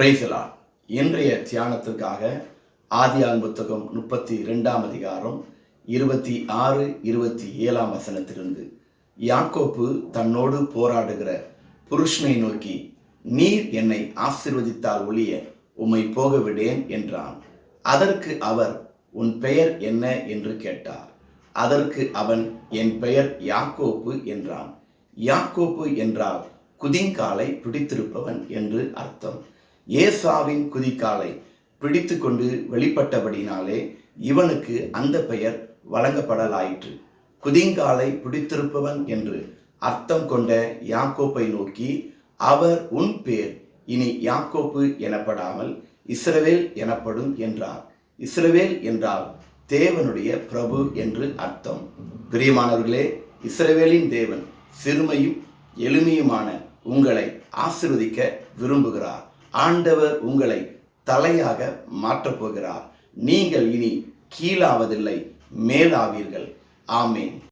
பிரைசலா இன்றைய தியானத்திற்காக ஆதியான் புத்தகம் முப்பத்தி ரெண்டாம் அதிகாரம் இருபத்தி ஆறு இருபத்தி ஏழாம் வசனத்திலிருந்து. யாக்கோப்பு தன்னோடு போராடுகிற புருஷனை நோக்கி நீர் என்னை ஆசிர்வதித்தால் ஒழிய உம்மை போக விடேன் என்றான். அதற்கு அவர் உன் பெயர் என்ன? என்று கேட்டார். அதற்கு அவன் என் பெயர் யாக்கோப்பு என்றான். யாக்கோப்பு என்றால் குதிங்காலை பிடித்திருப்பவன் என்று அர்த்தம். ஏசாவின் குதிக்காலை பிடித்து கொண்டு வெளிப்பட்டபடினாலே இவனுக்கு அந்த பெயர் வழங்கப்படலாயிற்று. குதிங்காலை பிடித்திருப்பவன் என்று அர்த்தம் கொண்ட யாக்கோப்பை நோக்கி அவர் உன் பேர் இனி யாக்கோப்பு எனப்படாமல் இஸ்ரவேல் எனப்படும் என்றார். இஸ்ரவேல் என்றால் தேவனுடைய பிரபு என்று அர்த்தம். பிரியமானவர்களே இஸ்ரவேலின் தேவன் சிறுமையும் எளிமையுமான உங்களை ஆசிர்வதிக்க விரும்புகிறார். ஆண்டவர் உங்களை தலையாக மாற்றப் போகிறார். நீங்கள் இனி கீழாவதில்லை மேலாவீர்கள். ஆமேன்.